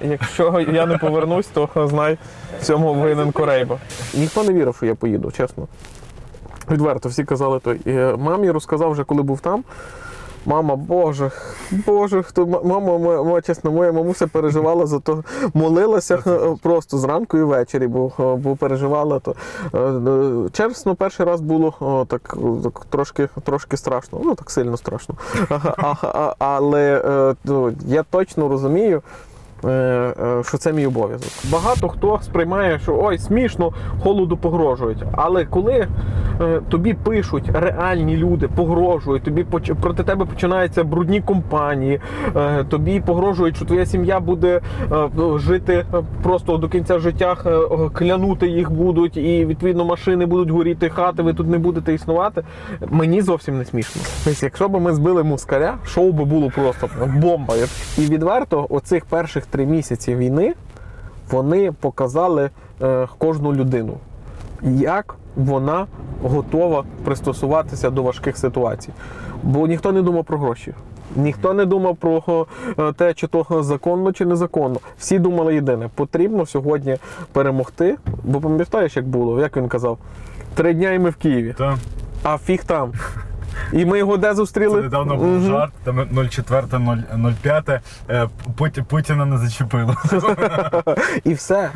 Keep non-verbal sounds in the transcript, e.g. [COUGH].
якщо я не повернусь, то знай, в цьому винен Корейба. Ніхто не вірив, що я поїду, чесно. Відверто, всі казали то. І е, мамі розказав вже, коли був там. Мама, Боже, Боже, хто мама, моя, моя, чесно, моя мамуся переживала за то, молилася просто зранку і ввечері, бо, е, бо переживала то. Е, Чесно, перший раз було о, так, так трошки, трошки страшно, ну так сильно страшно. А, а, а, але ну, я точно розумію. Е, е, Що це мій обов'язок. Багато хто сприймає, що ой, смішно, холоду погрожують. Але коли е, тобі пишуть реальні люди, погрожують, тобі проти тебе починаються брудні компанії, тобі погрожують, що твоя сім'я буде жити просто до кінця життя, клянути їх будуть, і відповідно машини будуть горіти, хати, ви тут не будете існувати. Мені зовсім не смішно. Тобто, якщо б ми збили мускаря, шоу би було просто бомба. І відверто, оцих перших три місяці війни вони показали е, кожну людину, як вона готова пристосуватися до важких ситуацій. Бо ніхто не думав про гроші. Ніхто не думав про е, те, чи то законно, чи незаконно. Всі думали єдине: потрібно сьогодні перемогти. Бо пам'ятаєш, як було, як він казав, три дня і ми в Києві, Та, а фіг там. І ми його де зустріли? це недавно був Мгм. жарт, там 04, 05. Путіна не зачепило. [LAUGHS] І все.